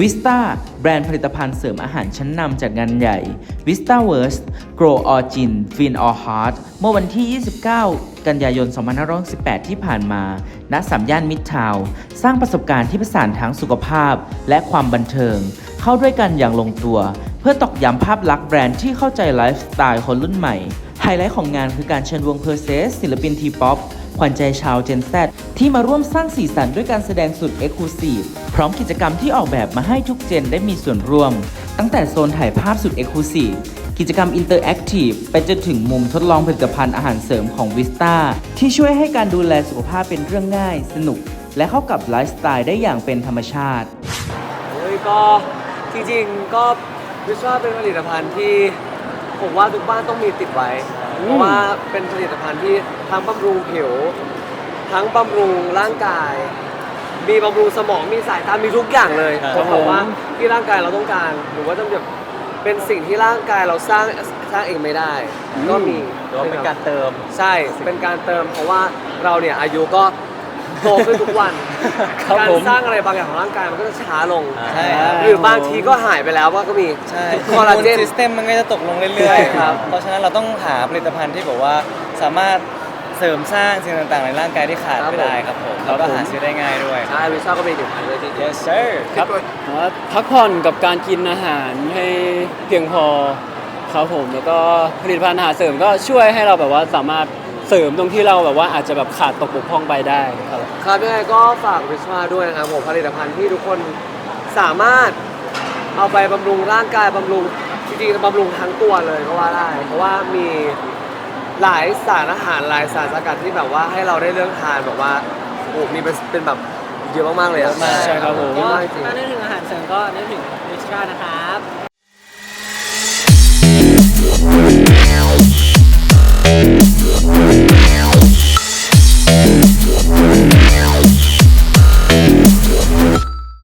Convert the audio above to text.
วิสตาแบรนด์ผลิตภัณฑ์เสริมอาหารชั้นนำจากงานใหญ่ Vista w o r s Grow All Gin Fin All Heart เมื่อวันที่ 29 กันยายน 2518 ที่ผ่านมา ณ สามย่านมิตรทาวสร้างประสบการณ์ที่ผสานทั้งสุขภาพและความบันเทิง เข้าด้วยกันอย่างลงตัว เพื่อตอกย้ำภาพลักษณ์แบรนด์ที่เข้าใจไลฟ์สไตล์คนรุ่นใหม่ ไฮไลท์ของงานคือการเชิญวงเพอร์เซสศิลปินทีป๊อปขวัญใจชาวเจน Z ที่มาร่วมสร้างสีสันด้วยการแสดงสุดเอ็กซ์คลูซีฟ พร้อมกิจกรรมที่ออกแบบมาให้ทุกเจนได้มีส่วนร่วม ตั้งแต่โซนถ่ายภาพสุดเอ็กซ์คลูซีฟกิจกรรมอินเตอร์แอคทีฟไปจนถึงมุมทดลองผลิตภัณฑ์อาหารเสริมของวิสตาที่ช่วยให้การดูแลสุขภาพเป็นเรื่องง่าย สนุก และเข้ากับไลฟ์สไตล์ได้อย่างเป็นธรรมชาติ โอ้ยก็จริงๆก็วิชว่าเป็นผลิตภัณฑ์ที่ผมว่าทุกบ้านต้องมีติดไว้ เพราะว่าเป็นผลิตภัณฑ์ที่ทั้งบำรุงผิว ทั้งบำรุงร่างกาย มีบำรุงสมองมีสายตามีทุกอย่างเลยครับ ผมบอกว่าที่ร่างกายเราต้องการ หรือว่าต้องแบบเป็นสิ่งที่ร่างกายเราสร้างสร้างเองไม่ได้ ก็มีหรือว่าเป็นการเติม ใช่เป็นการเติม เพราะว่าเราเนี่ยอายุก็โตขึ้นทุกวัน ครับการผม สร้างอะไรบางอย่างของร่างกายมันก็จะช้าลง ใช่ครับ หรือบางทีก็หายไปแล้วว่าก็มีใช่คอลลาเจน ซิสเต็มมันก็จะตกลงเรื่อยๆครับ เพราะฉะนั้นเราต้องหาผลิตภัณฑ์ที่แบบว่าสามารถ เสริมสร้างสิ่งต่างๆในร่างกายที่ขาดไม่ได้ครับผมแล้วก็หาซื้อได้ง่ายด้วยใช่วิชาก็มีถึงพันเลยจริง yes sir ครับผมว่าพักผ่อนกับการกินอาหารให้เพียงพอครับผมแล้วก็ผลิตภัณฑ์อาหารเสริมก็ช่วยให้เราแบบว่าสามารถเสริมตรงที่เราแบบว่าอาจจะแบบขาดตกบกพร่องไปได้ครับๆครับยังไงก็ฝากวิชาด้วยนะครับผมผลิตภัณฑ์ที่ทุกคนสามารถเอาไปบำรุงร่างกายบำรุงจริงๆบำรุงทั้งตัวเลยก็ว่าได้ เพราะว่ามี หลายสารอาหารหลายสารสกัดที่แบบว่าให้เราได้เลือกทานแบบว่าโอ้มีเป็นเป็นแบบเยอะมากๆเลยอะใช่ครับผม เยอะมากจริง ถ้านึกถึงอาหารเสริมก็นึกถึงวิชานะครับ